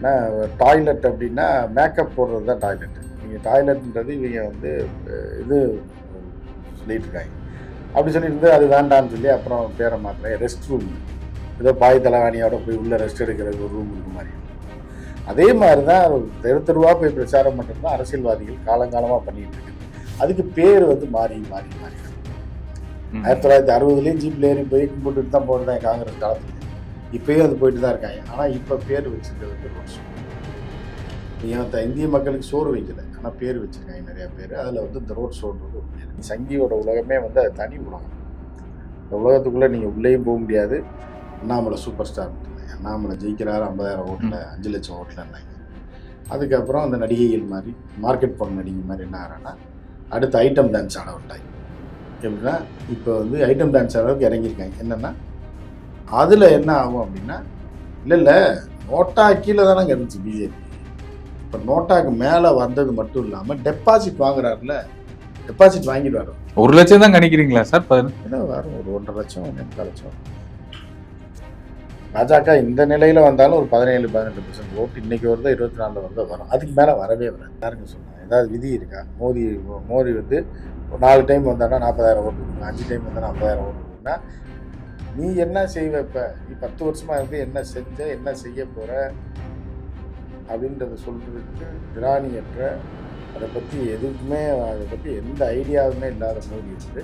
ஏன்னா டாய்லெட் அப்படின்னா மேக்கப் போடுறது தான் டாய்லெட் நீங்கள் டாய்லெட்ன்றது இவங்க வந்து இது சொல்லிட்டு இருக்காங்க அப்படி சொல்லிட்டு அது வேண்டாம்னு சொல்லி அப்புறம் பேரை மாத்திரம் ரெஸ்ட் ரூம் ஏதோ பாய் தலைவாணியோட போய் உள்ளே ரெஸ்ட் எடுக்கிறதுக்கு ஒரு ரூம் இருக்க மாதிரி. அதே மாதிரி தான் தெரு தெருவாக போய் பிரச்சாரம் பண்ணுறது தான் அரசியல்வாதிகள் காலங்காலமாக பண்ணிட்டு இருக்குது அதுக்கு பேர் வந்து மாறி மாறி மாறி. ஆயிரத்தி தொள்ளாயிரத்தி அறுபதுலேயும் ஜீப்ல ஏறி போய் கும்பிட்டுட்டு தான் போயிருந்தாங்க காங்கிரஸ் காலத்துல. இப்பயும் அது போயிட்டு தான் இருக்காங்க. ஆனால் இப்போ பேர் வச்சிருக்கிறது நீங்கள் த- இந்திய மக்களுக்கு சோறு வைக்கல. ஆனால் பேர் வச்சிருக்காங்க நிறைய பேர். அதில் வந்து இந்த ரோட் ஷோன்றது ஒரு பேர். சங்கியோட உலகமே வந்து அது தனி உலகம். இந்த உலகத்துக்குள்ளே நீங்கள் உள்ளேயும் போக முடியாது. அண்ணாமலை சூப்பர் ஸ்டார் அண்ணாமலை ஜெயிக்கிறாரு ஐம்பதாயிரம் ஓட்டில் அஞ்சு லட்சம் ஓட்டில்னாங்க அதுக்கப்புறம் அந்த நடிகைகள் மாதிரி மார்க்கெட் போன நடிகை மாதிரி என்ன ஆகிறாங்கன்னா அடுத்து ஐட்டம் டான்ஸ் ஆட விட்டாங்க எப்படின்னா இப்போ வந்து ஐட்டம் டான்ஸ் அளவுக்கு இறங்கியிருக்காங்க. என்னென்னா அதில் என்ன ஆகும் அப்படின்னா இல்லை இல்லை நோட்டா கீழே தானே இருந்துச்சு பிஜேபி இப்போ நோட்டாக்கு மேலே வந்தது மட்டும் இல்லாமல் டெபாசிட் வாங்குறாருல டெபாசிட் வாங்கிடுவார். ஒரு லட்சம் தான் கணிக்கிறீங்களா சார்? பதினெட்டு என்ன வரும்? ஒரு ஒன்றரை லட்சம் முக்கால் லட்சம். பாஜக இந்த நிலையில் வந்தாலும் ஒரு பதினேழு பதினெட்டு பர்சன்ட் ஓட்டு இன்னைக்கு வருதோ இருபத்தி நாலில் வருதோ? வரும். அதுக்கு மேலே வரவே வராது. யாருங்க சொன்னாங்க ஏதாவது விதி இருக்கா? மோடி மோடி வந்து ஒரு நாலு டைம் வந்தானா நாற்பதாயிரம் ஓட்டு கொடுக்கணும் அஞ்சு டைம் வந்தால் நாற்பதாயிரம் ஓட்டு கொடுக்கணும்னா நீ என்ன செய்வ இப்போ? நீ பத்து வருஷமா இருந்து என்ன செஞ்ச என்ன செய்ய போற? அப்படின்றத சொல்றதுக்கு திராணியற்ற அதை பற்றி எதுக்குமே அதை பற்றி எந்த ஐடியாவுமே இல்லாத மோடி வந்து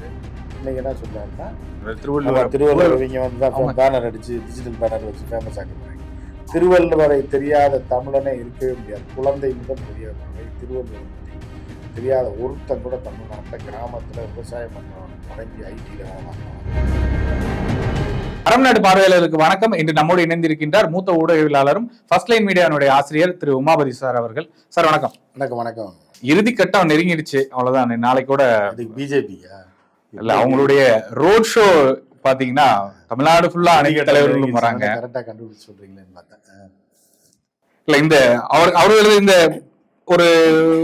இன்னைக்கு என்ன சொல்றாருன்னா நம்ம திருவள்ளுவர் திருவள்ளுவர் இவங்க வந்து. தான் பேனர் அடிச்சு டிஜிட்டல் பேனர் வச்சு ஃபேமஸ் ஆக்கிடுறாங்க திருவள்ளுவரை தெரியாத தமிழனே இருக்கவே முடியாது. குழந்தை முதல் பெரியவரை திருவள்ளுவர் தெரியாத ஒருத்தன் கூட தமிழ்நாட்டில் கிராமத்தில் விவசாயம் பண்ணுறவன் தொடங்கி ஐடியில் வேலை பார்க்குறவன் அரம்நாடு பார்வையாளருக்கு வணக்கம். இன்று நம்மோடு இணைந்திருக்கின்றார் மூத்த ஊடகவியலாளரும் ஃபர்ஸ்ட் லைன் மீடியானுடைய ஆசிரியர் திரு உமாபதி சார் அவர்கள். சார் வணக்கம். வணக்கம் வணக்கம். இறுதி கட்டம் நெருங்கிடுச்சு. அவ்வளவுதான். நாளைக்கு கூட பிஜேபியா? இல்ல அவங்களுடைய ரோட் ஷோ பாத்தீங்கன்னா தமிழ்நாடு ஃபுல்லா அனைத்து தலைவர்களும் வராங்க. கரெக்டாக கண்டுபிடிச்சு சொல்றீங்களேன்னு பார்த்தேன். இல்ல இந்த அவர் அவர்கள் இந்த ஒரு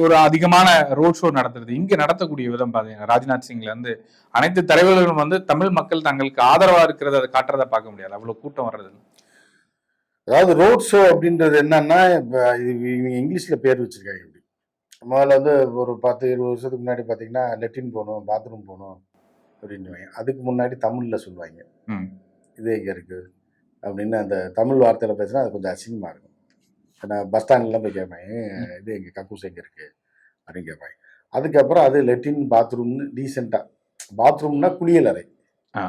ஒரு அதிகமான ரோட் ஷோ நடத்துறது. இங்க நடத்தக்கூடிய விதம் பாத்தீங்கன்னா ராஜ்நாத் சிங்ல இருந்து அனைத்து தலைவர்களும் வந்து தமிழ் மக்கள் தங்களுக்கு ஆதரவா இருக்கிறத அதை காட்டுறதை பார்க்க முடியாது. அவ்வளவு கூட்டம் வர்றது. அதாவது ரோட் ஷோ அப்படின்றது என்னன்னா இப்போ இவங்க இங்கிலீஷில் பேர் வச்சிருக்காங்க இப்படி. முதல்ல வந்து ஒரு பத்து இருபது வருஷத்துக்கு முன்னாடி பார்த்தீங்கன்னா லெட்டின் போகணும் பாத்ரூம் போகணும் அப்படின்னுவாங்க. அதுக்கு முன்னாடி தமிழில் சொல்லுவாங்க. இது எங்கே இருக்குது அப்படின்னு அந்த தமிழ் வார்த்தையில் பேசினா அது கொஞ்சம் அசிங்கமாக இருக்கும். நான் பஸ் ஸ்டாண்ட்லாம் போய் கேட்பேன் "ஏன் இது எங்கள் கக்கூஸ் எங்கே இருக்குது அப்படின்னு கேட்பாங்க அதுக்கப்புறம் அது லெட்டின் பாத்ரூம்னு டீசெண்டாக பாத்ரூம்னா குளியலறை ஆ.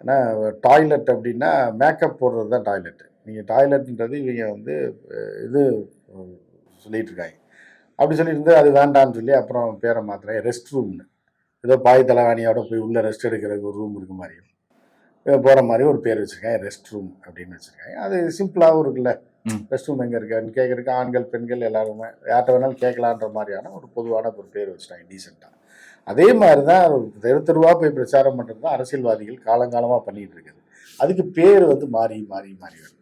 ஏன்னா டாய்லெட் அப்படின்னா மேக்கப் போடுறது தான் டாய்லெட் நீங்கள் டாய்லெட்ன்றது இவங்க வந்து இது இருக்காங்க. அப்படி சொல்லிட்டு அது வேண்டாம்னு சொல்லி அப்புறம் பேரை மாத்திரம் ரெஸ்ட் ரூம்னு ஏதோ பாய் தலைவாணியோட போய் உள்ளே ரெஸ்ட் எடுக்கிறதுக்கு ஒரு ரூம் இருக்க மாதிரியும். போகிற மாதிரி ஒரு பேர் வச்சுருக்காங்க. ரெஸ்ட் ரூம் அப்படின்னு வச்சுருக்காங்க. அது சிம்பிளாகவும் இருக்குல்ல. ரெஸ்ட் ரூம் எங்கே இருக்குன்னு கேட்குறதுக்கு ஆண்கள் பெண்கள் எல்லாருமே யார்கிட்ட வேணாலும் கேட்கலான்ற மாதிரியான ஒரு பொதுவான ஒரு பேர் வச்சுட்டாங்க டீசெண்டாக அதே மாதிரி தான் தெரு தெருவாக போய் பிரச்சாரம் பண்ணுறது தான் அரசியல்வாதிகள் காலங்காலமாக பண்ணிட்டு இருக்குது. அதுக்கு பேர் வந்து மாறி மாறி மாறி வருது.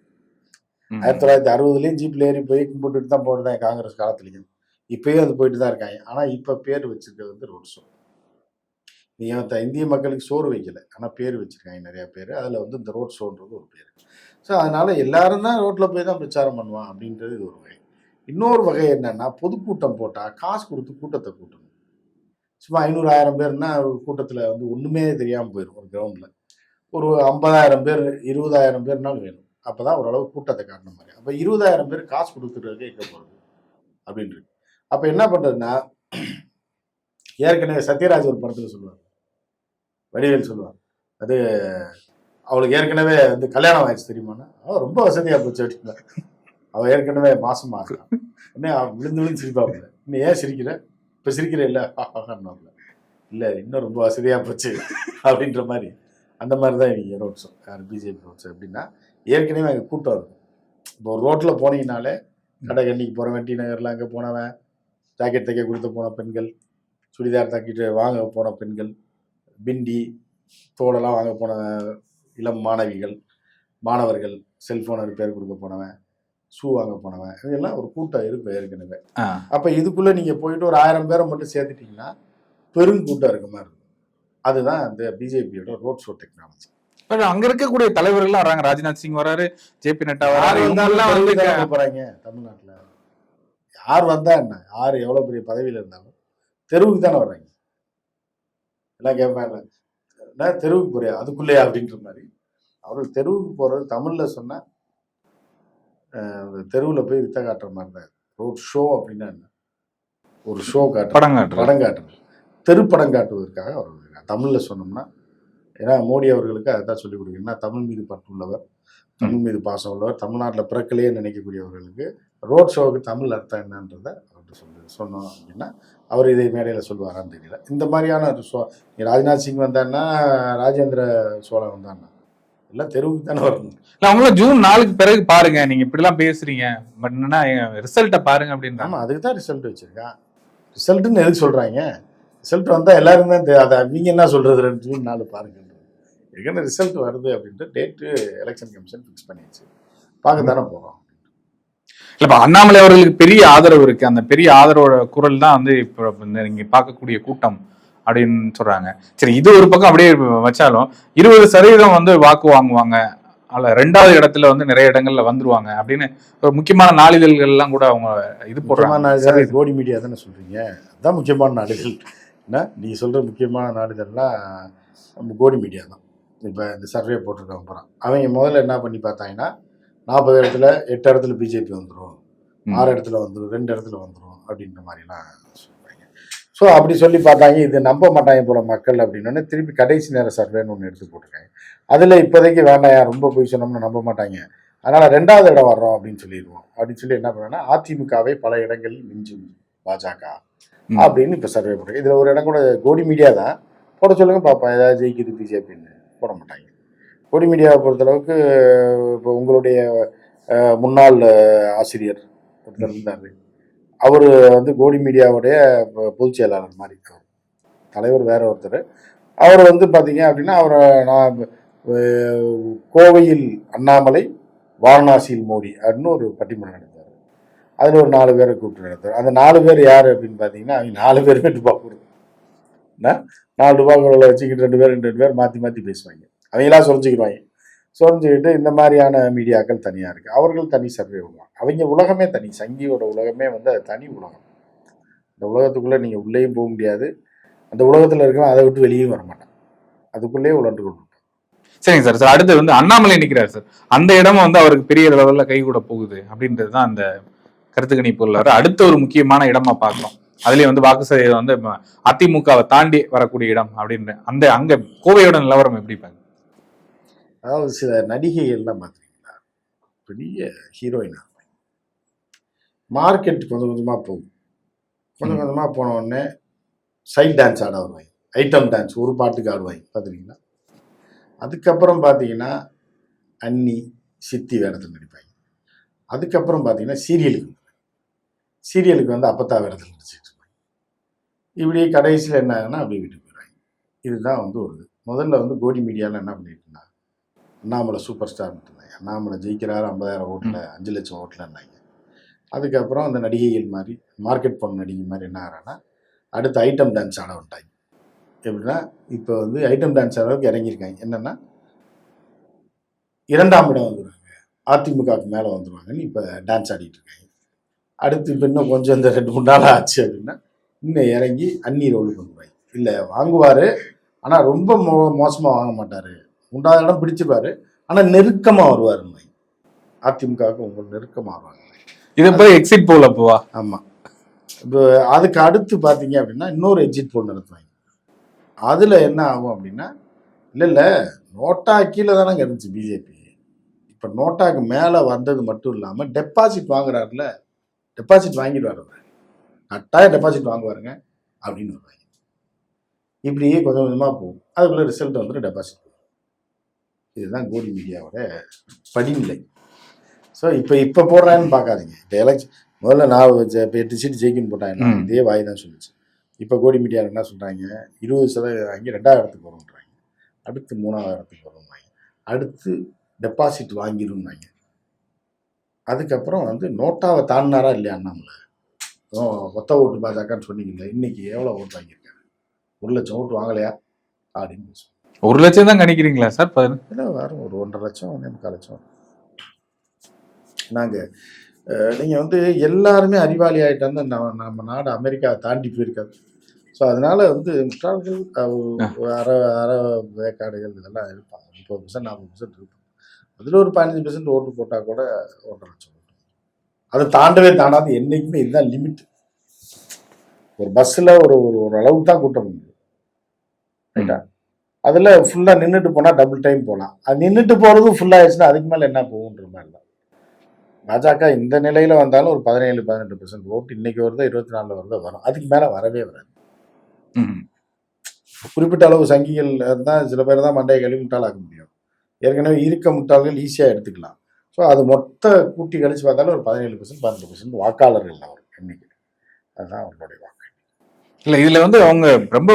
ஆயிரத்தி தொள்ளாயிரத்தி அறுபதுலேயும் ஜீப்ல ஏறி போய் கும்பிட்டுட்டு தான் போயிருந்தாங்க காங்கிரஸ் காலத்துலேயும். இப்பயும் அது போயிட்டு தான் இருக்காங்க. ஆனால் இப்போ பேர் வச்சிருக்கிறது வந்து ரோட் ஷோ இந்திய மக்களுக்கு சோறு வைக்கல. ஆனால் பேர் வச்சிருக்காங்க நிறைய பேர். அதில் வந்து இந்த ரோட் ஷோன்றது ஒரு பேர். ஸோ அதனால் எல்லாரும் தான் ரோட்டில் போய் தான் பிரச்சாரம் பண்ணுவான் அப்படின்றது இது ஒரு வகை. இன்னொரு வகை என்னென்னா பொதுக்கூட்டம் போட்டால் காசு கொடுத்து கூட்டத்தை கூட்டணும். சும்மா ஐநூறு ஆயிரம் பேர்னா ஒரு கூட்டத்தில் வந்து ஒன்றுமே தெரியாமல் போயிடும் ஒரு கிரவுண்டில் ஒரு ஐம்பதாயிரம் பேர் இருபதாயிரம் பேர்னாலும் வேணும். அப்போ தான் ஓரளவு கூட்டத்தை காட்டின மாதிரி. அப்போ இருபதாயிரம் பேர் காசு கொடுத்துட்டு எங்கே போகிறது அப்படின்றது அப்போ என்ன பண்ணுறதுன்னா ஏற்கனவே சத்யராஜ் ஒரு படத்தில் சொல்லுவார். வடிவேல் சொல்லுவார். அது அவளுக்கு ஏற்கனவே வந்து கல்யாணம் ஆயிடுச்சு தெரியுமாண்ணா அவள் ரொம்ப வசதியாக போச்சு அப்படின்னா அவள் ஏற்கனவே மாசமா இருக்கான் உடனே விழுந்து விழுந்து சிரிப்பாப்புல. இன்னும் ஏன் சிரிக்கிற? இப்போ சிரிக்கிற இல்லை இல்லை இன்னும் ரொம்ப வசதியாக போச்சு அப்படின்ற மாதிரி. அந்த மாதிரி தான் இவங்க ரோட்ஸும் யார் பிஜேபி ரோட்ஸ் எப்படின்னா ஏற்கனவே அங்கே கூட்டம் இருக்கும். இப்போ ஒரு ரோட்டில் போனீங்கனாலே கடை கண்ணிக்கு போகிறவன் டி நகரில் அங்கே போனவன் ஜாக்கெட் தைக்க கொடுத்து போன பெண்கள் சுடிதார் தக்கிட்டு வாங்க போன பெண்கள் பிண்டி தோடெல்லாம் வாங்க போன இளம் மாணவிகள் மாணவர்கள் செல்ஃபோன் ரிப்பேர் கொடுக்க போனவன் ஷூ வாங்க போனவன் இதெல்லாம் ஒரு கூட்டம் இருக்கும் ஏற்கனவே. அப்போ இதுக்குள்ளே நீங்கள் போயிட்டு ஒரு ஆயிரம் பேரை மட்டும் சேர்த்துட்டிங்கன்னா பெருங்கூட்டம் இருக்க மாதிரி இருக்கும். அதுதான் இந்த பிஜேபியோட ரோட் ஷோ டெக்னாலஜி அங்க இருக்கக்கூடிய தலைவர்கள்லாம் வராங்க. ராஜ்நாத் சிங் வராரு ஜே பி நட்டா வராரு போறாங்க தமிழ்நாட்டுல. யார் வந்தா என்ன? யார் எவ்வளவு பெரிய பதவியில இருந்தாலும் தெருவுக்கு தானே வர்றாங்க. எல்லாம் கேட்பாங்க நான் தெருவுக்கு போறியா அதுக்குள்ளேயா அப்படின்ற மாதிரி. அவர்கள் தெருவுக்கு போறது தமிழ்ல சொன்னா தெருவில் போய் வித்த காட்டுற மாதிரி தான் ரோட் ஷோ அப்படின்னா என்ன? ஒரு ஷோ காட்டுற படம் காட்டுறாரு படம் காட்டுறது. தெருப்படம் காட்டுவதற்காக அவர். தமிழ்ல சொன்னோம்னா ஏன்னா மோடி அவர்களுக்கு அதுதான் சொல்லிக் கொடுக்குறேன். தமிழ் மீது பற்றுள்ளவர் தமிழ் மீது பாசம் உள்ளவர் தமிழ்நாட்டில் பிறக்கலையே நினைக்கக்கூடியவர்களுக்கு ரோட் ஷோவுக்கு தமிழ் அர்த்தம் என்னன்றதை சொல்லி சொன்னோம் அப்படின்னா அவர் இதை மேடையில் சொல்லுவாரான்னு தெரியல. இந்த மாதிரியான ஷோ ராஜ்நாத் சிங் வந்தான்னா ராஜேந்திர சோழன் வந்தான்னா எல்லாம் தெருவுக்கு தானே வரணும். இல்ல அவங்களும் ஜூன் நாலுக்கு பிறகு பாருங்க. நீங்க இப்படி எல்லாம் பேசுறீங்க. பட் என்னன்னா ரிசல்ட்ட பாருங்க அப்படின்றாங்க. ஆமாம் அதுக்கு தான் ரிசல்ட் வச்சிருக்கான். ரிசல்ட்டுன்னு எதுக்கு சொல்கிறாங்க ரிசல்ட் வந்தால் எல்லாரும் தான் அதை அவங்க என்ன சொல்கிறது ரெண்டு ஜூன் நாலு பாருங்க எங்கே ரிசல்ட் வருது அப்படின்ட்டு டேட்டு எலெக்ஷன் கமிஷன் ஃபிக்ஸ் பண்ணிடுச்சு. பார்க்க தானே போகிறோம் இல்ல இப்ப அண்ணாமலை அவர்களுக்கு பெரிய ஆதரவு இருக்கு. அந்த பெரிய ஆதரவோட குரல் தான் வந்து இப்போ நீங்க பார்க்கக்கூடிய கூட்டம் அப்படின்னு சொல்றாங்க. சரி இது ஒரு பக்கம் அப்படியே வச்சாலும் இருபது சதவீதம் வந்து வாக்கு வாங்குவாங்க. அல்ல ரெண்டாவது இடத்துல வந்து நிறைய இடங்கள்ல வந்துருவாங்க அப்படின்னு ஒரு முக்கியமான நாளிதழ்கள் எல்லாம் கூட அவங்க இது போடுறாங்க. கோடி மீடியா தானே சொல்கிறீங்க அதுதான் முக்கியமான நாளிதழ். என்ன? நீங்கள் சொல்கிற முக்கியமான நாளிதழ்லாம் நம்ம கோடி மீடியா தான். இப்போ இந்த சர்வே போட்டிருக்காங்க போகிறான் அவங்க முதல்ல என்ன பண்ணி பார்த்தாங்கன்னா நாற்பது இடத்துல எட்டு இடத்துல பிஜேபி வந்துடும். ஆறு இடத்துல வந்துடும் ரெண்டு இடத்துல வந்துடும் அப்படின்ற மாதிரிலாம் சொல்றாங்க. ஸோ அப்படி சொல்லி பார்த்தாங்க. இது நம்ப மாட்டாங்க போல மக்கள் அப்படின்னோடனே திருப்பி கடைசி நேர சர்வேன்னு ஒன்று எடுத்து போட்டிருக்காங்க. அதில் இப்போதைக்கு வேண்டாம் ரொம்ப போய் சொன்னோம்னா நம்ப மாட்டாங்க. அதனால் ரெண்டாவது இடம் வர்றோம் அப்படின்னு சொல்லிடுவோம். அப்படின்னு சொல்லி என்ன பண்ணேன்னா அதிமுகவை பல இடங்களில் மிஞ்சும் பாஜக. அப்படின்னு இப்போ சர்வே போட்டிருக்கு. இதில் ஒரு இடம் கூட கோடி மீடியா தான். போட சொல்லுங்க பார்ப்போம் ஏதாவது ஜெயிக்குது பிஜேபின்னு போட மாட்டாங்க. கோடி மீடியாவை பொறுத்தளவுக்கு இப்போ உங்களுடைய முன்னாள் ஆசிரியர் ஒருத்தர் இருந்தார். அவர் வந்து கோடி மீடியாவுடைய பொதுச் செயலாளர் மாதிரி இருக்கார். தலைவர் வேற ஒருத்தர். அவர் வந்து பார்த்தீங்க அப்படின்னா அவரை நான் கோவையில் அண்ணாமலை வாரணாசியில் மோடி அப்படின்னு ஒரு பட்டிமன்றம் நடத்தார் அதில் ஒரு நாலு பேரை கூப்பிட்டு நடத்தார் அந்த நாலு பேர் யார் அப்படின்னு பார்த்தீங்கன்னா அவங்க நாலு பேருமே டுபாக்கூர் என்ன? நாலு ரூபா குரலை வச்சுக்கிட்டு ரெண்டு பேர் ரெண்டு ரெண்டு பேர் மாற்றி மாற்றி பேசுவாங்க. அவையெல்லாம் சொரிஞ்சுக்கிடுவாங்க. சொரிஞ்சுக்கிட்டு இந்த மாதிரியான மீடியாக்கள் தனியாக இருக்குது அவர்கள் தனி சர்வே விடுவாங்க அவங்க உலகமே தனி. சங்கியோட உலகமே வந்து அது தனி உலகம். இந்த உலகத்துக்குள்ளே நீங்கள் உள்ளேயும் போக முடியாது. அந்த உலகத்தில் இருக்கிற அதை விட்டு வெளியும் வர மாட்டேன். அதுக்குள்ளேயே உழன்று கொண்டு சரிங்க சார். சார் அடுத்து வந்து அண்ணாமலை நிற்கிறார் சார். அந்த இடமும் வந்து அவருக்கு பெரிய லெவலில் கை கூட போகுது அப்படின்றது தான் அந்த கருத்து கணிப்புல வர அடுத்த ஒரு முக்கியமான இடமா பார்க்கணும் அதுலேயே வந்து வாக்கு சதவீதம் வந்து ம- அதிமுகவை தாண்டி வரக்கூடிய இடம் அப்படின்னு அந்த அங்கே கோவையோட நிலவரம் எப்படி பாங்க அதாவது சில நடிகைகள்லாம் பார்த்துருக்கீங்களா? பெரிய ஹீரோயினா? மார்க்கெட் கொஞ்சம் கொஞ்சமாக போகும். கொஞ்சம். கொஞ்சமாக போன உடனே சைட் டான்ஸ் ஆட வருவாங்க. ஐட்டம் டான்ஸ் ஒரு பாட்டுக்கு ஆடுவாங்க. பார்த்துருக்கீங்களா? அதுக்கப்புறம் பார்த்தீங்கன்னா அன்னி சித்தி வேடத்தில் நடிப்பாங்க. அதுக்கப்புறம் பார்த்தீங்கன்னா சீரியலுக்கு சீரியலுக்கு வந்து அப்பத்தா வேடத்தில் நடிச்சிட்டு இருப்பாங்க. இப்படி கடைசியில் என்ன ஆகுன்னா அப்படியே வீட்டுக்கு போயிடுவாங்க. இதுதான் வந்து ஒரு முதல்ல வந்து கோடி மீடியாவில் என்ன பண்ணிட்டு இருந்தாங்க? அண்ணாமலை சூப்பர் ஸ்டார் இருந்தாங்க அண்ணாமலை ஜெயிக்கிறாரு ஐம்பதாயிரம் ஓட்டில் அஞ்சு லட்சம் ஓட்டில் இருந்தாங்க. அதுக்கப்புறம் அந்த நடிகைகள் மாதிரி மார்க்கெட் பண்ண நடிகை மாதிரி என்ன ஆகிறான்னா அடுத்து ஐட்டம் டான்ஸ் ஆட வந்துட்டாங்க. எப்படின்னா இப்போ வந்து ஐட்டம் டான்ஸ் அளவுக்கு இறங்கியிருக்காங்க. என்னென்னா இரண்டாம் இடம் வந்துடுவாங்க அதிமுகவுக்கு மேலே வந்துடுவாங்கன்னு இப்போ டான்ஸ் ஆடிட்டு இருக்காங்க. அடுத்து இப்போ இன்னும் கொஞ்சம் இந்த ரெண்டு மூணு நாள் ஆச்சு அப்படின்னா இன்னும் இறங்கி அந்நீர் ரோலுக்கு வந்துடுவாங்க இல்லை வாங்குவார் ஆனால் ரொம்ப மோ மோசமாக வாங்க மாட்டார். மூன்றாவது இடம் பிடிச்சிருவாரு ஆனால் நெருக்கமாக வருவார் அதிமுகவுக்கு உங்களுக்கு நெருக்கமாக வருவாங்க இது போய் எக்ஸிட் போல போவா ஆமாம் இப்போ அதுக்கு அடுத்து பார்த்தீங்க அப்படின்னா இன்னொரு எக்ஸிட் போல் நடத்துவாங்க. அதில் என்ன ஆகும் அப்படின்னா இல்லை இல்லை நோட்டா கீழே தானே இருந்துச்சு பிஜேபி இப்போ நோட்டாக்கு மேலே வந்தது மட்டும் இல்லாமல் டெபாசிட் வாங்குறாருல டெபாசிட் வாங்கிடுவார் அவர். கட்டாயம் டெபாசிட் வாங்குவாருங்க அப்படின்னு வருவாங்க. இப்படியே கொஞ்சம் கொஞ்சமாக போகும். அதுக்குள்ளே ரிசல்ட் வந்துட்டு டெபாசிட் இதுதான் கோடி மீடியாவோட படிநிலை. ஸோ இப்போ இப்போ போடுறான்னு பார்க்காதீங்க. இப்போ எலெக்ஷன் முதல்ல நான் இப்போ எட்டு சீட்டு ஜெயிக்கணும் போட்டாங்க. இதே வாய் தான் சொல்லுச்சு. இப்போ கோடி மீடியாவில் என்ன சொல்கிறாங்க இருபது சதவீதம் வாங்கி ரெண்டாவது இடத்துக்கு வரும்ன்றாங்க. அடுத்து மூணாவது இடத்துக்கு வரும்னாங்க அடுத்து டெபாசிட் வாங்கிடும்னாங்க அதுக்கப்புறம் வந்து நோட்டாவை தாண்டினாரா இல்லையா அண்ணாமலை? ஒத்த ஓட்டு பாஜகன்னு சொன்னீங்கல்ல இன்னைக்கு எவ்வளோ ஓட்டு வாங்கியிருக்காரு? ஒரு லட்சம் ஓட்டு வாங்கலையா? அப்படின்னு ஒரு லட்சம் தான் கணிக்கிறீங்களா சார்? பதின- இல்லை வரும் ஒரு ஒன்றரை லட்சம் ஒன்றே முக்கால் லட்சம். நாங்கள் நீங்கள் வந்து எல்லாருமே அறிவாளி ஆகிட்டாந்து நம்ம நம்ம நாடு அமெரிக்கா தாண்டி போயிருக்காது ஸோ அதனால வந்து முட்டாள்கள் அற அற வேக்காடுகள் இதெல்லாம் இருப்பாங்க முப்பது பர்சன்ட் நாற்பது பர்சன்ட் இருப்பாங்க அதில் ஒரு பதினஞ்சு பர்சன்ட் ஓட்டு போட்டால் கூட ஒன்றரை லட்சம் ஓட்டு. அதை தாண்டவே தாண்டாது. என்றைக்குமே இதுதான் லிமிட் ஒரு பஸ்ஸில் ஒரு ஒரு ஒரு அளவுக்கு தான் கூட்டம் முடியும் ரைட்டா அதில் ஃபுல்லாக நின்றுட்டு போனால் டபுள் டைம் போகலாம் அது நின்றுட்டு போகிறதும் ஃபுல்லாக ஆயிடுச்சுன்னா அதுக்கு மேலே என்ன போகுன்ற மாதிரி தான். பாஜக இந்த நிலையில் வந்தாலும் ஒரு பதினேழு பதினெட்டு பர்சன்ட் ஓட்டு இன்னைக்கு வருதோ இருபத்தி நாலில் வருதோ வரும். அதுக்கு மேலே வரவே வராது. குறிப்பிட்ட அளவு சங்கிகள் தான் சில பேர் தான் மண்டையை கழுவி முட்டாளாக்க முடியும். ஏற்கனவே இருக்க முட்டாள்கள் ஈஸியாக எடுத்துக்கலாம். ஸோ அது மொத்த கூட்டி கழிச்சு பார்த்தாலும் ஒரு பதினேழு பர்சன்ட் பன்னெண்டு பர்சன்ட் வாக்காளர்கள் வரும் இன்னைக்கு. அதுதான் அவர்களுடைய வாக்கு. இல்ல இதுல வந்து அவங்க ரொம்ப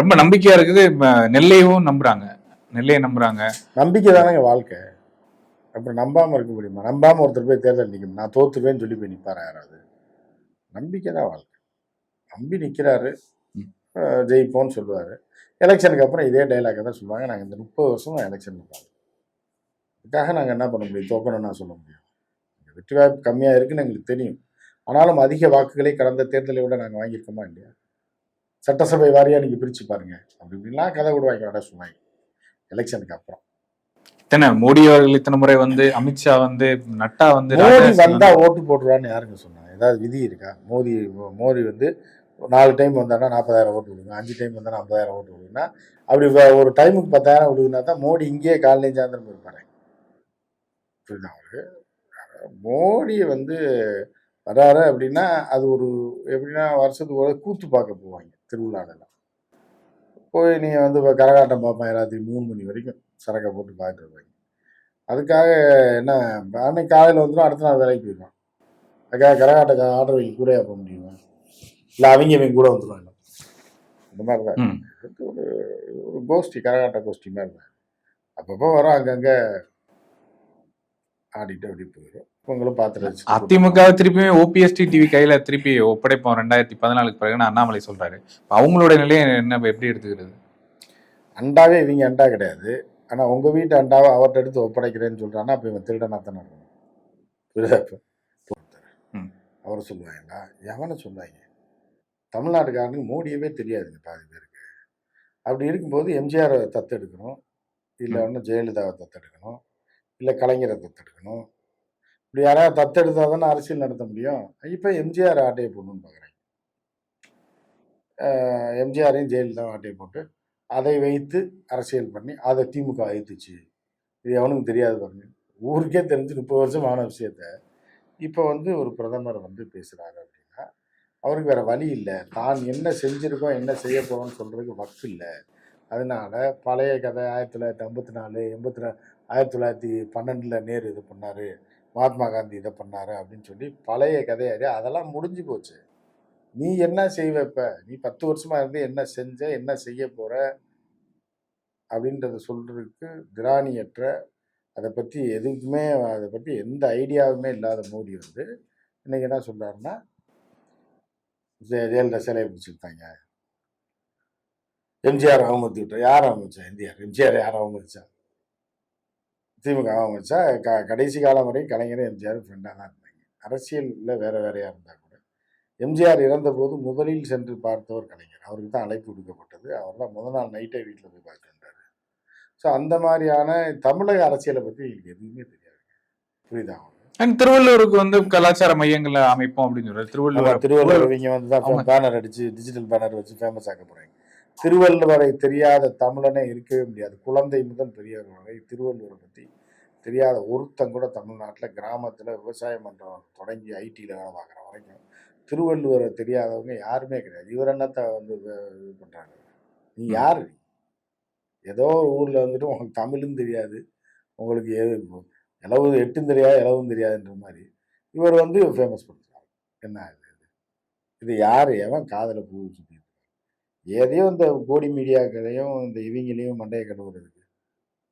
ரொம்ப நம்பிக்கையா இருக்குது. நெல்லையும் நம்புறாங்க. நெல்லையை நம்புறாங்க. நம்பிக்கை தானேங்க வாழ்க்கை. அப்புறம் நம்பாமல் இருக்க முடியுமா? நம்பாமல் ஒருத்தர் போய் தேர்தல் நிற்கும் நான் தோத்துருவேன்னு சொல்லி போய் நிற்பாரா யாராவது? நம்பிக்கை தான் வாழ்க்கை. நம்பி நிற்கிறாரு. ஜெயிப்போன்னு சொல்லுவார். எலெக்ஷனுக்கு அப்புறம் இதே டைலாக்கை தான் சொல்லுவாங்க. நாங்கள் இந்த முப்பது வருஷம் எலெக்ஷன் நிற்பாங்க இதுக்காக நாங்கள் என்ன பண்ண முடியும்? தோக்கணும்னு நான் சொல்ல முடியும். வெற்றி வாய்ப்பு கம்மியாக இருக்குன்னு எங்களுக்கு தெரியும். ஆனாலும் அதிக வாக்குகளை கடந்த தேர்தலை விட நாங்கள் வாங்கியிருக்கோமா இல்லையா? சட்டசபை வாரியாக நீங்கள் பிரித்து பாருங்க. அப்படி இப்படிலாம் கதை விடுவாங்க விட சொல்லுவாங்க. எலெக்ஷனுக்கு அப்புறம். இத்தனை மோடி அவர்கள் இத்தனை முறை வந்து அமித்ஷா வந்து நட்டா வந்து மோடி வந்தா ஓட்டு போட்டுருவான்னு யாருங்க சொன்னாங்க ஏதாவது விதி இருக்கா? மோடி மோடி வந்து நாலு டைம் வந்தானா நாற்பதாயிரம் ஓட்டு விடுங்க. அஞ்சு டைம் வந்தா ஐம்பதாயிரம் ஓட்டு விடுங்கன்னா அப்படி ஒரு டைமுக்கு பத்தாயிரம் விடுங்கன்னா தான் மோடி இங்கேயே காலையில சாயந்தரம் இருப்பாரு புரியுதா அவருக்கு மோடி வந்து வராரு அப்படின்னா அது ஒரு எப்படின்னா வருஷத்துக்கு ஒரு கூத்து பார்க்க போவாங்க திருவிழாலெல்லாம். போய் நீங்கள் வந்து இப்போ கரகாட்டம் பார்ப்பேன் எல்லாத்தையும் மூணு மணி வரைக்கும் சரக்கை போட்டு பார்த்துட்டு வருவாங்க. அதுக்காக என்ன அன்னைக்கு காலையில் வந்துடும் அடுத்த நாள் வேலைக்கு போயிடுவான். அதுக்காக கரகாட்ட ஆடுறவங்க கூட போக முடியுமா? இல்லை அவங்க இவங்க கூட வந்துடுவாங்க இந்த மாதிரி தான். ஒரு ஒரு கோஷ்டி கரகாட்ட கோஷ்டி மாதிரி தான். அப்பப்போ வரோம் அங்கங்கே ஆடிட்டு அப்படி போயிடும். உங்களும் பார்த்து ரசிச்சுட்டு அதிமுக திருப்பியுமே ஓபிஎஸ்டி டிவி கையில திருப்பி ஒப்படைப்போம். ரெண்டாயிரத்தி பதினாலுக்கு பிறகுன்னு அண்ணாமலை சொல்றாரு. இப்ப அவங்களோட நிலையை என்ன எப்படி எடுத்துக்கிறது? அண்டாவே இவங்க அண்டா கிடையாது. ஆனால் உங்கள் வீட்டு அண்டாவை அவர்கிட்ட எடுத்து ஒப்படைக்கிறேன்னு சொல்கிறான்னா அப்போ இவன் திருடனா தானே இருக்கணும் புரியுதா. அவரை சொல்லுவாங்களா எவனை சொல்லுவாங்க? தமிழ்நாட்டுக்காரனுக்கு மோடியவே தெரியாதுங்க பாதி பேருக்கு. அப்படி இருக்கும்போது எம்ஜிஆரை தத்தெடுக்கணும். இல்லை. ஒன்று ஜெயலலிதாவை தத்தெடுக்கணும். இல்லை கலைஞரை தத்தெடுக்கணும். இப்படி யாராவது தத்தெடுத்தால் தானே அரசியல் நடத்த முடியும்? இப்போ எம்ஜிஆர் ஆட்டையை போடணும்னு பார்க்குறாங்க எம்ஜிஆரையும் ஜெயலலிதா ஆட்டையை போட்டு அதை வைத்து அரசியல் பண்ணி அதை திமுக வைத்துச்சு. இது எவனுக்கும் தெரியாது பாருங்க. ஊருக்கே தெரிஞ்சு முப்பது வருஷம் ஆன விஷயத்த இப்போ வந்து ஒரு பிரதமர் வந்து பேசுகிறாரு அப்படின்னா அவருக்கு வேற வழி இல்லை. தான் என்ன செஞ்சுருக்கோம் என்ன செய்ய போகிறோம்னு சொல்கிறதுக்கு வக்கு இல்லை. அதனால் பழைய கதை ஆயிரத்தி தொள்ளாயிரத்தி ஐம்பத்தி நாலு எண்பத்தி ஆயிரத்தி தொள்ளாயிரத்தி பன்னெண்டில் நேரு இது பண்ணார். மகாத்மா காந்தி இதை பண்ணாரு அப்படின்னு சொல்லி பழைய கதையாரு அதெல்லாம் முடிஞ்சு போச்சு. நீ என்ன செய்வ நீ பத்து வருஷமா இருந்து என்ன செஞ்ச என்ன செய்ய போற? அப்படின்றத சொல்றதுக்கு திராணியற்ற அதை பற்றி எதுக்குமே அதை பற்றி எந்த ஐடியாவுமே இல்லாத மோடி வந்து இன்னைக்கு என்ன சொல்றாருன்னா ஜெயலலிதா சிலையை பிடிச்சிருந்தாங்க எம்ஜிஆர் அவமதி விட்டார் யார் அவமதிச்சா? எம்ஜிஆர். எம்ஜிஆர் யார் அவமதிச்சா திமுக அவமதிச்சா க கடைசி காலம் வரை கலைஞரும் எம்ஜிஆர் ஃப்ரெண்டாக தான் இருந்தாங்க. அரசியலில் வேற வேறையா இருந்தா கூட எம்ஜிஆர் இறந்தபோது முதலில் சென்று பார்த்தவர் கலைஞர். அவருக்கு தான் அழைப்பு விடுக்கப்பட்டது. அவர் தான் முதல் நாள் நைட்டே வீட்டில் போய் பார்த்துட்டாரு ஸோ அந்த மாதிரியான தமிழக அரசியலை பற்றி எங்களுக்கு எதுவுமே தெரியாது. புரியுதா? அண்ட் திருவள்ளூருக்கு வந்து கலாச்சார மையங்களை அமைப்போம் அப்படின்னு சொல்றாரு. திருவள்ளுவர் திருவள்ளுவர் இவங்க வந்து. தான் பேனர் அடிச்சு டிஜிட்டல் பேனர் வச்சு ஃபேமஸ் ஆக்க போறாங்க. திருவள்ளுவரை தெரியாத தமிழனே இருக்கவே முடியாது. குழந்தை முதல் பெரியவர் வரை திருவள்ளுவரை பற்றி தெரியாத ஒருத்தன் கூட தமிழ்நாட்டில் கிராமத்தில் விவசாயம் பண்ணுறவன் தொடங்கி ஐடியில் வேலை பார்க்குற வரைக்கும் திருவள்ளுவரை தெரியாதவங்க யாருமே கிடையாது. இவர் என்னத்தை வந்து இது பண்ணுறாங்க நீ. யாரு? ஏதோ ஒரு ஊரில் வந்துட்டு உங்களுக்கு தமிழும் தெரியாது. உங்களுக்கு எது இலவு எட்டும் தெரியாது இலவும் தெரியாதுன்ற மாதிரி இவர் வந்து ஃபேமஸ் பண்ணுறாரு என்ன இது இது? யார்? எவன் காதில் பூ சுற்றிட்டு எதையோ இந்த கோடி மீடியாக்களையும் இந்த இவங்களையும் மண்டையை கழுவுறதுக்கு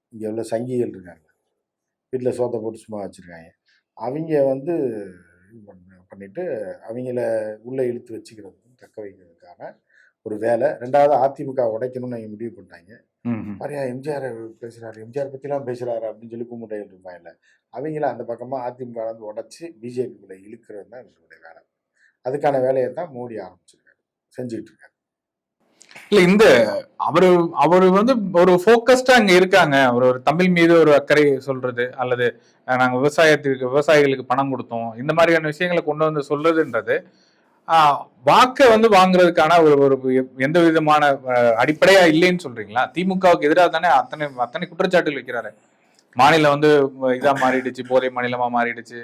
இங்கே உள்ள சங்கிகள் இருக்காங்க. வீட்டில் சோத்தை போட்டு சும்மா வச்சுருக்காங்க. அவங்க வந்து இது பண்ண- பண்ணிட்டு அவங்கள உள்ளே இழுத்து வச்சுக்கிறதுக்கும் தக்க வைக்கிறதுக்கான ஒரு வேலை. ரெண்டாவது அதிமுக உடைக்கணும்னு அவங்க முடிவு பண்ணிட்டாங்க. ம், ம். பாரியா எம்ஜிஆர் பேசுறாரு எம்ஜிஆர் பத்திலாம் பேசுறாரு அப்படின்னு சொல்லி கும்பிட்டைகள் இருப்பாங்கல்ல. அவங்கள அந்த பக்கமா அதிமுக வந்து உடைச்சு பிஜேபிக்குள்ள இழுக்கிறது தான் இவருடைய வேலை. அதுக்கான வேலையை தான் மோடி ஆரம்பிச்சிருக்காரு. செஞ்சுட்டு இருக்காரு. இல்ல இந்த அவரு அவரு வந்து ஒரு போக்கஸ்டா அங்க இருக்காங்க. அவர் ஒரு தமிழ் மீது ஒரு அக்கறை சொல்றது அல்லது நாங்க விவசாயத்திற்கு விவசாயிகளுக்கு பணம் கொடுத்தோம். இந்த மாதிரியான விஷயங்களை கொண்டு வந்து சொல்றதுன்றது வாக்கை வந்து வாங்குறதுக்கான ஒரு ஒரு எந்த விதமான அடிப்படையா இல்லைன்னு சொல்றீங்களா? திமுகவுக்கு எதிராக தானே அத்தனை அத்தனை குற்றச்சாட்டுகள் வைக்கிறாரு. மாநிலம் வந்து இதா மாறிடுச்சு போதை மாநிலமா மாறிடுச்சு.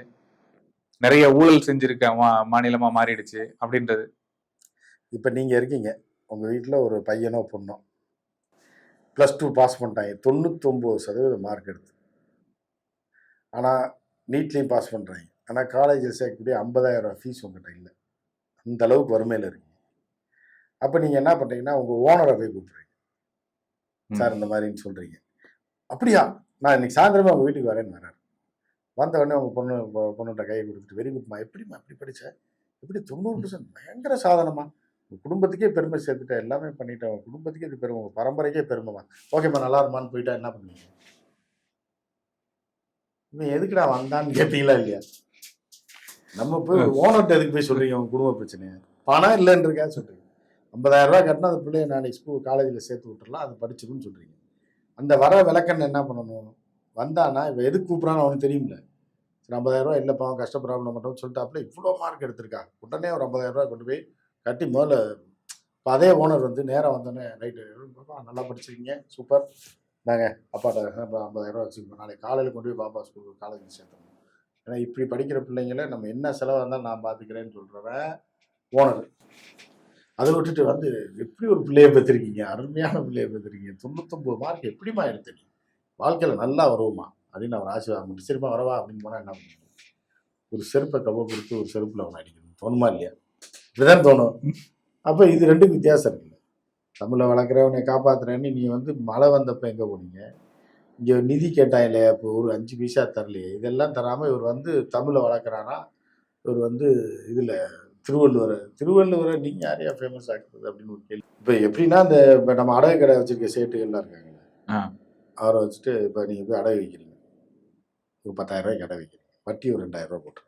நிறைய ஊழல் செஞ்சிருக்க மாநிலமா மாறிடுச்சு அப்படின்றது. இப்போ நீங்க இருக்கீங்க. உங்க வீட்டில் ஒரு பையனோ பொண்ணோ? ப்ளஸ் டூ பாஸ் பண்ணிட்டாங்க. தொண்ணூத்தொம்பது சதவீதம் மார்க் எடுத்து. ஆனால் நீட்லேயும் பாஸ் பண்ணுறாங்க ஆனால் காலேஜில் சேர்க்கக்கூடிய ஐம்பதாயிரம் ரூபாய் ஃபீஸ் உங்கள்கிட்ட இல்லை. அந்த அளவுக்கு வறுமையில் இருக்கீங்க. அப்போ நீங்கள் என்ன பண்ணுறீங்கன்னா உங்கள் ஓனரை போய் கூப்பிட்றீங்க. சார் இந்த மாதிரின்னு சொல்கிறீங்க அப்படியா? நான் இன்னைக்கு சாயந்தரமே உங்கள் வீட்டுக்கு வரேன்னு வர்றாரு. வந்த உடனே உங்கள் பொண்ணு பொண்ணுகிட்ட கையை கொடுத்துட்டு வெரி குட்மா எப்படிம்மா எப்படி படிச்ச? எப்படி தொண்ணூறு பர்சன்ட் பயங்கர சாதனமா? உங்கள் குடும்பத்துக்கே பெருமை சேர்த்துட்டேன் எல்லாமே பண்ணிட்டேன் உங்கள் குடும்பத்துக்கே இது பெருமை உங்கள் பரம்பரைக்கே பெருமைமா ஓகேம்மா நல்லா இருமான்னு போயிட்டா என்ன பண்ணுவீங்க? இவன் எதுக்குடா வந்தான்னு கேட்டீங்களா இல்லையா? நம்ம போய் ஓனர்கிட்ட எதுக்கு போய் சொல்றீங்க உங்க குடும்ப பிரச்சனையை? பணம் இல்லைன்றதுக்காக சொல்றீங்க. ஐம்பதாயிரம் ரூபாய் கட்டினா அந்த பிள்ளைய நாளைக்கு ஸ்கூல் காலேஜில் சேர்த்து விட்டுறலாம் அது படிச்சிருன்னு சொல்றீங்க. அந்த வர விளக்கன்னு என்ன பண்ணணும்? வந்தானா இவன் எதுக்கு கூப்பிட்றான்னு அவனுக்கு தெரியும்ல. சரி ஐம்பதாயிரம் ரூபாய் இல்லைப்பா அவன் கஷ்டப்படாம மட்டும் சொல்லிட்டாப்புல இவ்வளோ மார்க் எடுத்திருக்கான் உடனே ஒரு ஐம்பதாயிரம் ரூபாய் கொண்டு போய் கட்டி முதல்ல இப்போ அதே ஓனர் வந்து நேராக வந்தோடனே ரைட்டு நல்லா படிச்சிருக்கீங்க சூப்பர். நாங்க அப்பாட்ட இப்போ ஐம்பதாயிரம் நாளைக்கு காலையில் கொண்டு போய் பாப்பா ஸ்கூல் காலேஜ் சேர்த்தணும் ஏன்னா இப்படி படிக்கிற பிள்ளைங்கள நம்ம என்ன செலவாக இருந்தாலும் நான் பார்த்துக்கிறேன்னு சொல்கிறவன் ஓனர். அதை விட்டுட்டு வந்து எப்படி ஒரு பிள்ளையை பெற்றிருக்கீங்க? அருமையான பிள்ளையை பெற்றிருக்கீங்க. தொண்ணூத்தொம்பது மார்க் எப்படிமா எடுத்தீங்க வாழ்க்கையில் நல்லா வருவோமா அப்படின்னு அவர் ஆசீர்வாதம் பண்ணி சரிமா வரவா. அப்படின்னு போனால் என்ன பண்ணுங்க ஒரு செருப்பை கவ கொடுத்து ஒரு செருப்பில் அவனை அடிக்கணும். தோணுமா இல்லையா? இப்படிதான் தோணும். அப்போ இது ரெண்டுக்கும் வித்தியாசம் இருக்குல்ல தமிழை வளர்க்குறவனை காப்பாத்துறேன்னு நீ வந்து மழை வந்தப்போ எங்கே போனீங்க? இங்கே நிதி கேட்டான் இல்லையா? இப்போ ஒரு அஞ்சு பைசா தரலையே. இதெல்லாம் தராமல் இவர் வந்து தமிழை வளர்க்குறானா இவர் வந்து இதில் திருவள்ளுவரை திருவள்ளுவரை நீங்கள் யாரையா ஃபேமஸ் ஆக்குறது அப்படின்னு ஒரு கேள்வி. இப்போ எப்படின்னா இந்த இப்போ நம்ம அடகு கடை வச்சிருக்க சேட்டுகள்லாம் இருக்காங்கல்ல. அவரை வச்சுட்டு இப்போ நீங்கள் போய் அடகு வைக்கிறீங்க. ஒரு பத்தாயிரம் ரூபாய்க்கு அடகு வைக்கிறீங்க. வட்டி ஒரு ரெண்டாயிரம் ரூபாய் போட்டுருங்க. ஐயோ,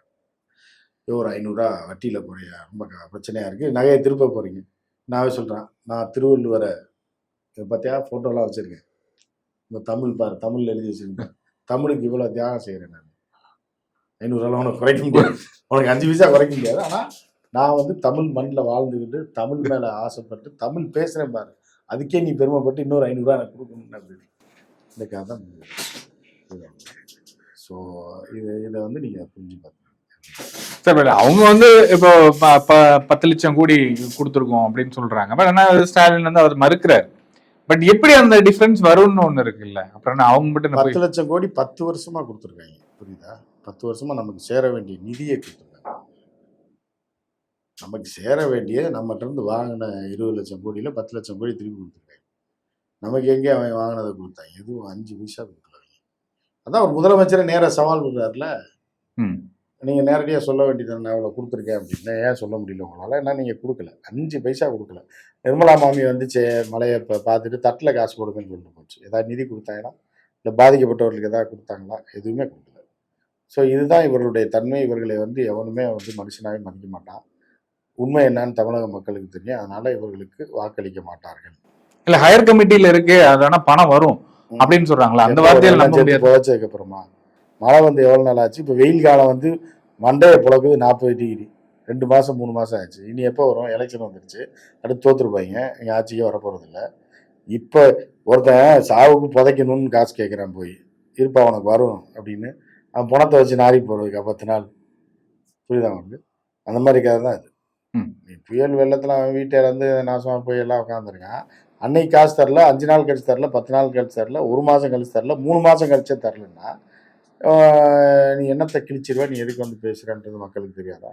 ஒரு ஐநூறுரூவா வட்டியில் போறியா? ரொம்ப பிரச்சனையாக இருக்குது நகையை திருப்ப போகிறீங்க நாவே சொல்கிறேன் நான் திருவள்ளுவரை பார்த்தியா ஃபோட்டோலாம் வச்சுருக்கேன். இந்த தமிழ் பாரு தமிழில் எழுதி வச்சுருக்கேன். தமிழுக்கு இவ்வளோ தியாகம் செய்கிறேன் நான். ஐநூறுரூவா உனக்கு குறைக்க முடியாது. உனக்கு அஞ்சு பைசா குறைக்க முடியாது. ஆனால் நான் வந்து தமிழ் மண்ணில் வாழ்ந்துக்கிட்டு தமிழ் மேலே ஆசைப்பட்டு தமிழ் பேசுகிறேன் பாரு. அதுக்கே நீ பெருமைப்பட்டு இன்னொரு ஐநூறுரூவா எனக்கு கொடுக்கணும்னு அப்படி இந்த கதை தான் ஸோ இது. இதை வந்து நீங்கள் புரிஞ்சு பார்த்துக்கணும் சார் பட் அவங்க வந்து இப்போ பத்து லட்சம் கோடி கொடுத்துருக்கோம் அப்படின்னு சொல்றாங்க. பட் ஆனா ஸ்டாலின் வந்து அவர் மறுக்கிறார். பட் எப்படி அந்த டிஃபரன்ஸ் வரும்னு ஒண்ணு இருக்குல்ல. அப்புறம் அவங்க மட்டும் பத்து லட்சம் கோடி பத்து வருஷமா கொடுத்துருக்காங்க. புரியுதா? பத்து வருஷமா நமக்கு சேர வேண்டிய நிதியை கொடுத்துருக்காங்க. நமக்கு சேர வேண்டிய நம்மகிட்ட இருந்து வாங்கின இருபது லட்சம் கோடியில பத்து லட்சம் கோடி திருப்பி கொடுத்துருக்காங்க. நமக்கு எங்கே அவன் வாங்கினதை கொடுத்தாங்க எதுவும் அஞ்சு பைசா கொடுக்கல. அதான் ஒரு முதலமைச்சரை நேரா சவால் விடுறாருல. ம். நீங்க நேரடியாக சொல்ல வேண்டியது நான் இவ்வளோ கொடுத்துருக்கேன் அப்படின்னு ஏன் சொல்ல முடியல உங்களால? என்ன நீங்க கொடுக்கல. அஞ்சு பைசா கொடுக்கல. நிர்மலா மாமி வந்து சே மலையை இப்போ பார்த்துட்டு தட்டில் காசு கொடுக்குன்னு சொல்லிட்டு போச்சு. ஏதாவது நிதி கொடுத்தாங்கன்னா இல்லை பாதிக்கப்பட்டவர்களுக்கு ஏதாவது கொடுத்தாங்களா? எதுவுமே கொடுக்கல. ஸோ இதுதான் இவர்களுடைய தன்மை. இவர்களை வந்து எவனுமே வந்து மனுஷனாவே மதிக்க மாட்டான். உண்மை என்னன்னு தமிழக மக்களுக்கு தெரியும். அதனால இவர்களுக்கு வாக்களிக்க மாட்டார்கள். இல்ல ஹையர் கமிட்டில இருக்கு. அதான பணம் வரும் அப்படின்னு சொல்றாங்களா அந்த வார்த்தையில புதைச்சதுக்கு அப்புறமா? மழை வந்து எவ்வளோ நாள் ஆச்சு? இப்போ வெயில் காலம் வந்து மண்டையை புழக்குது நாற்பது டிகிரி. ரெண்டு மாதம் மூணு மாதம் ஆச்சு. இனி எப்போ வரும்? எலெக்ஷன் வந்துருச்சு. அடுத்து தோத்துருப்பாங்க. எங்கள் ஆட்சிக்கே வரப்போகிறதில்ல இப்போ ஒருத்தன் சாவுக்கு புதைக்கணும்னு காசு கேட்குறான் போய். இருப்பா உனக்கு வரும் அப்படின்னு அவன் பணத்தை வச்சு நாரி போகிறதுக்கா பத்து நாள். புரியுதா உனக்கு? அந்த மாதிரி கதை தான் இது. புயல் வெள்ளத்தில் அவன் வீட்டில் இருந்து நாசமாக போய் எல்லாம் உட்காந்துருக்கான் அன்னைக்கு காசு தரல அஞ்சு நாள் கழிச்சு தரல பத்து நாள் கழிச்சு தரல ஒரு மாதம் கழிச்சு தரல மூணு மாதம் கழிச்சே தரலன்னா நீ என்னத்தை கிழிச்சிருவ நீ எதுக்கு வந்து பேசுகிறன்றது மக்களுக்கு தெரியாதா?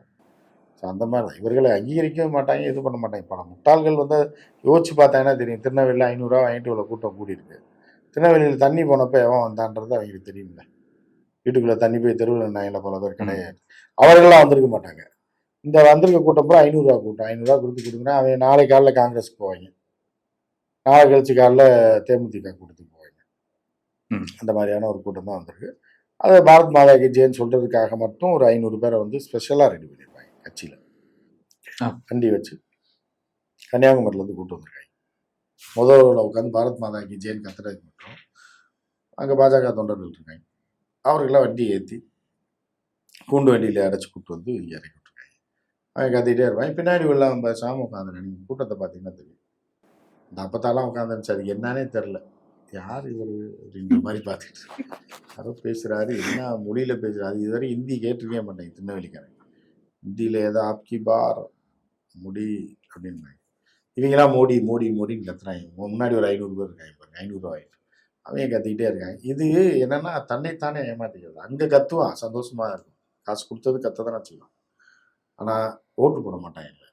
ஸோ அந்த மாதிரி தான். இவர்களை அங்கீகரிக்கவே மாட்டாங்க இது பண்ண மாட்டாங்க. இப்போ நம்ம முட்டாள்கள் வந்து யோசிச்சு பார்த்தாங்கன்னா தெரியும்? திருநெல்வேலியில் ஐநூறுரூவா வாங்கிட்டு இவ்வளோ கூட்டம் கூடி இருக்கு திருநெல்வேலியில் தண்ணி போனப்போ எவன் வந்தான்றது அவங்களுக்கு தெரியும்ல. வீட்டுக்குள்ளே தண்ணி போய் தெருவில் நாயில் பல பேர் கிடையாது. அவர்கள்லாம் வந்திருக்க மாட்டாங்க. இந்த வந்திருக்க கூட்டம் பூரா ஐநூறுரூவா கூட்டம். ஐநூறுரூவா கொடுத்து கொடுக்குறேன் அவன் நாளை காலைல காங்கிரஸ் போவாங்க. நாளை கழிச்சு காலைல தேமுதிக கூட்டத்துக்கு போவாங்க. அந்த மாதிரியான ஒரு கூட்டம் தான் வந்திருக்கு. அது பாரத் மாதா கி ஜெயன்னு சொல்றதுக்காக மட்டும் ஒரு ஐநூறு பேரை வந்து ஸ்பெஷலாக ரெடி பண்ணியிருப்பாங்க கட்சியில். வண்டி வச்சு. கன்னியாகுமரியிலேருந்து கூட்டு வந்திருக்காங்க. முதல்ல உட்காந்து பாரத் மாதா கி ஜெயன் கத்துறதுக்கு மட்டும். அங்கே பாஜக தொண்டர்கள் இருக்காங்க. அவருக்கெல்லாம் வண்டி ஏற்றி கூண்டு வண்டியில் அடைச்சி கூட்டு வந்து இறக்கி விட்டுருக்காங்க. அவன் கத்திக்கிட்டே இருப்பான் பின்னாடி உள்ள அவன் பேசாமல் உட்காந்துருக்காங்க நீங்கள் கூட்டத்தை பார்த்தீங்கன்னா தெரியும். இந்த அப்பத்தாலாம் உட்காந்துருந்துச்சு அது என்னன்னே தெரில. யார் இவர் அப்படின்ற மாதிரி பார்த்துட்டு யாரோ பேசுகிறாரு என்ன மொழியில் பேசுகிறாரு இதுவரை ஹிந்தி கேட்டிருக்கே மாட்டேங்க திருநெல்வேலிக்காரன் ஹிந்தியில் ஏதோ ஆப்கி பார் முடி அப்படின்பாங்க இவங்களாம் மோடி மோடி மோடின்னு கத்துறாங்க. முன்னாடி ஒரு ஐநூறு பேர் இருக்காங்க பாருங்க ஐநூறுரூவா அவங்க கத்திக்கிட்டே இருக்காங்க. இது என்னன்னா தன்னைத்தானே ஏமாத்திக்கிறது. அங்கே கத்துவான் சந்தோஷமாக இருக்கும். காசு கொடுத்தது கத்த தானே செய்வான். ஆனால் ஓட்டு போட மாட்டாங்க.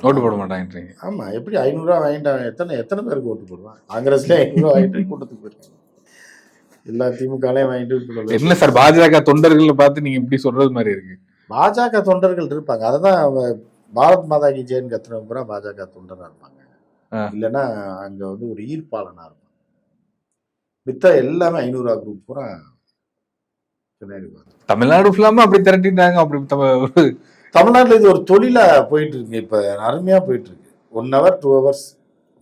ஓட்டு போட மாட்டாங்கன்றீங்க. ஆமா எப்படி ஐநூறுரூவா வாங்கிட்டாங்க? எத்தனை எத்தனை பேருக்கு ஓட்டு போடுவான் காங்கிரஸ்ல ஐநூறுரூவா வாங்கிட்டு கூட்டத்துக்கு போயிருக்காங்க எல்லா திமுகலையும் வாங்கிட்டு என்ன சார் பாஜக தொண்டர்களை பார்த்து நீங்க இப்படி சொல்றது மாதிரி இருக்கு. பாஜக தொண்டர்கள் இருப்பாங்க. அததான் அவ- பாரத் மாதா கி ஜெயன் கத்துறவங்க பூரா பாஜக தொண்டரா இருப்பாங்க. இல்லைன்னா அங்க வந்து ஒரு ஈர்ப்பாளனா இருப்பாங்க. மித்த எல்லாமே ஐநூறுரூவா குரூப் பூரா. தமிழ்நாடு ஃபுல்லாம அப்படி திரட்டிட்டாங்க. அப்படி தமிழ்நாட்டுல இது ஒரு தொழிலா போயிட்டு இருக்கு இப்ப அருமையா போயிட்டு இருக்கு ஒன் ஹவர் டூ ஹவர்ஸ்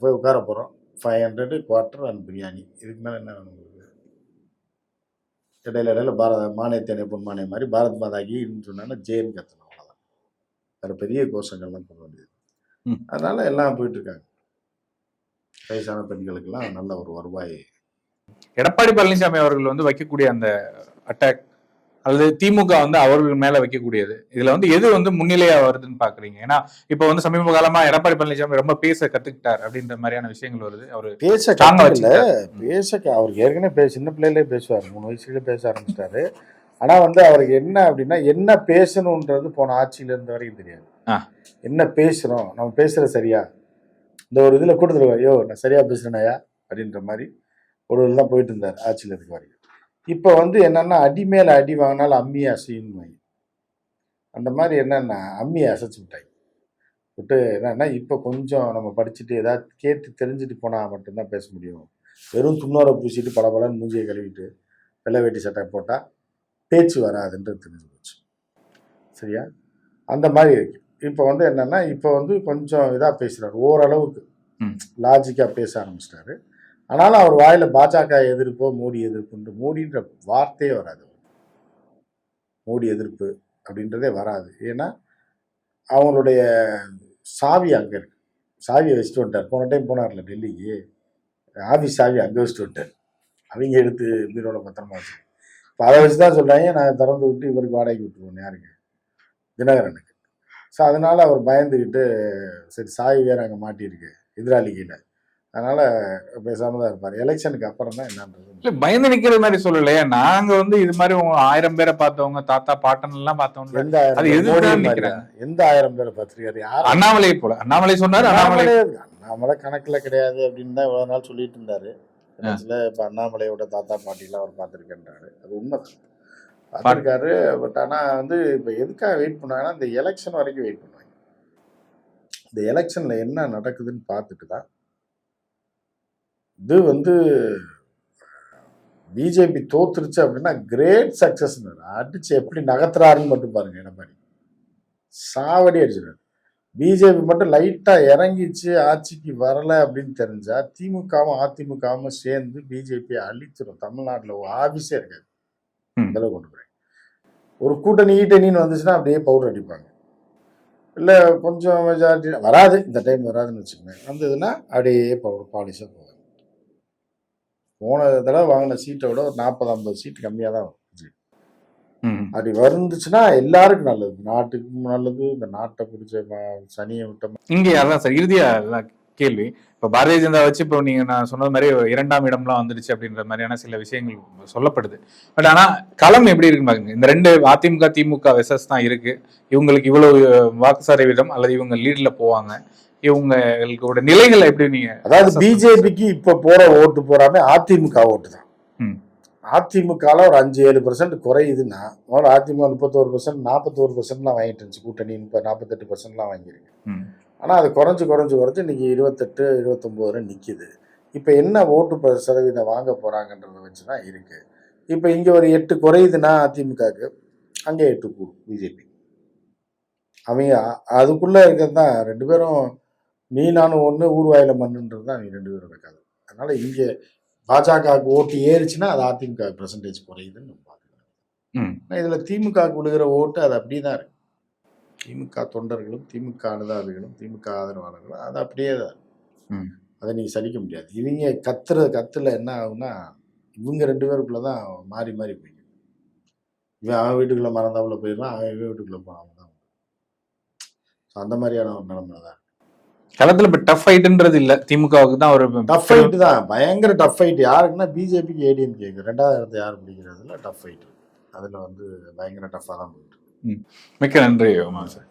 போய் உட்கார போறோம். Five hundred quarter and biryani இதுக்கு மேல என்ன வேணும் உங்களுக்கு? இடையில இடையில பாரத மானியத்தேனை பொன் மானியம் மாதிரி பாரத் மாதாகின்னு சொன்னா ஜெயின் கத்தணும் அவ்வளோதான் வேற பெரிய கோஷங்கள்லாம் போட வேண்டியது. அதனால எல்லாம் போயிட்டு இருக்காங்க வயசான பெண்களுக்கெல்லாம் நல்ல ஒரு வருவாய் எடப்பாடி பழனிசாமி அவர்கள் வந்து வைக்கக்கூடிய அந்த அட்டாக் அல்லது திமுக வந்து அவர்கள் மேல வைக்கக்கூடியது. இதுல வந்து எது வந்து முன்னிலையா வருதுன்னு பாக்குறீங்க? ஏன்னா இப்ப வந்து சமீப காலமா எடப்பாடி பழனிசாமி ரொம்ப பேச கத்துக்கிட்டார் அப்படின்ற மாதிரியான விஷயங்கள் வருது. அவரு பேச வச்சுக்கிட்டார். பேச அவருக்கு ஏற்கனவே சின்ன பிள்ளையிலே பேசுவார். மூணு வயசுலேயே பேச ஆரம்பிச்சிட்டாரு. ஆனா வந்து அவருக்கு என்ன அப்படின்னா என்ன பேசணுன்றது போன ஆட்சியில இருந்த வரைக்கும் தெரியாது. ஆ. என்ன பேசுறோம்? நம்ம பேசுறது சரியா? இந்த ஒரு இதுல கூட்டத்தில் ஐயோ நான் சரியா பேசுறேனாயா? அப்படின்ற மாதிரி ஒரு தான் போயிட்டு இருந்தார் ஆட்சியில இருக்க வரைக்கும். இப்போ வந்து என்னன்னா அடி மேல அடி வாங்கினாலும் அம்மியை அசைன்னு அந்த மாதிரி என்னன்னா அம்மியை அசைச்சு விட்டாங்க விட்டு என்னன்னா இப்போ கொஞ்சம் நம்ம படிச்சுட்டு ஏதாவது கேட்டு தெரிஞ்சுட்டு போனால் மட்டும்தான் பேச முடியும். வெறும் துண்ணோரை பூசிட்டு பளபளன்னு மூஞ்சியை கழுவிட்டு வெள்ளை வேட்டி சட்டை போட்டால் பேச்சு வராதுன்றது தெரிஞ்சு போச்சு. சரியா? அந்த மாதிரி இருக்கு. இப்போ வந்து என்னன்னா இப்போ வந்து கொஞ்சம் இதாக பேசுகிறாரு ஓரளவுக்கு. லாஜிக்காக பேச ஆரம்பிச்சிட்டாரு. ஆனாலும் அவர் வாயில பாஜக எதிர்ப்போ மோடி எதிர்ப்புன்ற மோடின்ற வார்த்தையே வராது. மோடி எதிர்ப்பு அப்படின்றதே வராது. ஏன்னா அவங்களுடைய சாவி அங்கே இருக்கு. சாவியை வச்சுட்டு வந்துட்டார். போன டைம் போனார்ல டெல்லிக்கு. ஆஃபீஸ் சாவி அங்கே வச்சுட்டு வந்துட்டார். அவங்க எடுத்து பீரோட பத்திரமா வச்சு இப்போ அதை வச்சு தான் சொல்கிறாங்க நான் திறந்து விட்டு இவருக்கு வாடகைக்கு விட்டுருவோம். யாருக்கு? தினகரனுக்கு. ஸோ அதனால அவர் பயந்துக்கிட்டு சரி சாவி வேற அங்கே மாட்டியிருக்கு. எதிராளி கீழே அதனால பேசாம தான் இருப்பார். எலெக்ஷனுக்கு அப்புறம் தான் என்னன்றது. இல்ல பயந்து நிக்கிற மாதிரி சொல்லலையே நாங்க வந்து இது மாதிரி ஆயிரம் பேரை பார்த்தவங்க தாத்தா பாட்டன் எல்லாம் பார்த்தவங்க எந்த ஆயிரம்? எந்த ஆயிரம் பேரை பார்த்துருக்காரு? யார்? அண்ணாமலை போல. அண்ணாமலை சொன்னாரு அண்ணாமலை அண்ணாமலை. கணக்குல கிடையாது அப்படின்னு தான் இவ்வளவு நாள் சொல்லிட்டு இருந்தாரு. கடைசியில இப்ப அண்ணாமலையோட தாத்தா பாட்டிலாம் அவர் பார்த்துருக்கேன்றாரு. அது உண்மை பார்த்துருக்காரு பட் ஆனா வந்து இப்ப எதுக்காக வெயிட் பண்ணாங்கன்னா இந்த எலெக்ஷன் வரைக்கும் வெயிட் பண்ணுவாங்க. இந்த எலெக்ஷன்ல என்ன நடக்குதுன்னு பார்த்துட்டு தான் இது வந்து பிஜேபி தோத்துருச்சு அப்படின்னா கிரேட் சக்சஸ் அடிச்சு எப்படி நகர்த்துறாருன்னு மட்டும் பாருங்க எடப்பாடி சாவடி அடிச்சிடாரு பிஜேபி மட்டும் லைட்டா இறங்கிச்சு ஆட்சிக்கு வரல அப்படின்னு தெரிஞ்சா திமுகவும் அதிமுகவும் சேர்ந்து பிஜேபி அழிச்சிடும் தமிழ்நாட்டுல ஒரு ஆபீஸே இருக்காது. அளவுக்கு கொண்டு போய் ஒரு கூட்டணி ஈட்டணின்னு வந்துச்சுன்னா அப்படியே பவுடர் அடிப்பாங்க. இல்லை கொஞ்சம் மெஜாரிட்டி வராது. இந்த டைம் வராதுன்னு வச்சுக்கோங்க. வந்ததுன்னா அப்படியே பவுடர் பாலிஷாக போகும் போன தடவை வாங்கின சீட்டை விட ஒரு நாற்பது ஐம்பது சீட் கம்மியாக தான். அப்படி வந்துச்சுன்னா எல்லாருக்கும் நல்லது. நாட்டுக்கும் நல்லது. இந்த நாட்டை பிடிச்ச சனியை விட்ட இங்க அதான் சார் இறுதியா கேள்வி. இப்ப பாரதிய ஜனதா வச்சு இப்போ நீங்க நான் சொன்னது மாதிரி இரண்டாம் இடம்லாம் வந்துருச்சு அப்படின்ற மாதிரியான சில விஷயங்கள் சொல்லப்படுது. பட் ஆனா களம் எப்படி இருக்கு பாருங்க. இந்த ரெண்டு அதிமுக திமுக வெசஸ் தான் இருக்கு. இவங்களுக்கு இவ்வளவு வாக்கு சதவீதம் அல்லது இவங்க லீட்ல போவாங்க. இவங்களோட நிலைகளை எப்படி நீங்க அதாவது பிஜேபிக்கு இப்ப போற ஓட்டு போறாமே அதிமுக ஓட்டு தான். அதிமுகவில் ஒரு அஞ்சு ஏழு பர்சன்ட் குறையுதுன்னா முதல்ல அதிமுக முப்பத்தோரு பர்சன்ட் நாற்பத்தோரு பர்சன்ட்லாம் வாங்கிட்டு இருந்துச்சு. கூட்டணி முப்பது நாற்பத்தெட்டு பர்சன்ட்லாம் வாங்கியிருக்கு. ம். ஆனால் அது குறைஞ்சு குறைஞ்சு குறைஞ்சு இன்னைக்கு இருபத்தெட்டு இருபத்தொம்போது வரை நிற்கிது இப்போ என்ன ஓட்டு சதவீதம் வாங்க போகிறாங்கன்றத வச்சு தான் இருக்குது இப்போ இங்கே ஒரு எட்டு குறையுதுன்னா அதிமுகவுக்கு அங்கே எட்டு கூடும் பிஜேபி அவங்க அதுக்குள்ளே இருக்கிறது தான் ரெண்டு பேரும் நீ நானும் ஒன்று ஊர்வாயில மண்ணுன்றது தான் நீ ரெண்டு பேரும் இருக்காது அதனால் இங்கே பாஜகவுக்கு ஓட்டு ஏறுச்சுன்னா அது அதிமுக பெர்சன்டேஜ் குறையுதுன்னு நம்ம பார்த்துக்கலாம் ம். ஆனால் இதில் திமுகவுக்கு விழுகிற ஓட்டு அது அப்படியே தான் இருக்கு. திமுக தொண்டர்களும் திமுக அனுதாபிகளும் திமுக ஆதரவாளர்களும் அது அப்படியே தான். அதை நீங்கள் சலிக்க முடியாது. இவங்க கத்துற கத்துல என்ன ஆகும்னா இவங்க ரெண்டு பேருக்குள்ள தான் மாறி மாறி போய்க்கும் இவன் அவன் வீட்டுக்குள்ள மறந்தாப்புல போயிடலாம் அவன் இவன் வீட்டுக்குள்ள போனான் தான் ஸோ அந்த மாதிரியான ஒரு நிலைமை தான் களத்துல இப்ப டஃப் ஃபைட்ன்றது இல்ல. திமுகவுக்கு தான் ஒரு டஃப் ஃபைட் தான். பயங்கர டஃப் ஃபைட் யாருக்குன்னா பிஜேபிக்கு ஏடிஎம்கேக்கு ரெண்டாவது இடத்த யார் பிடிக்கிறதுல டஃப் ஃபைட் அதில் வந்து பயங்கர டஃப்பாக தான் போயிட்டு. மிக்க நன்றி சார்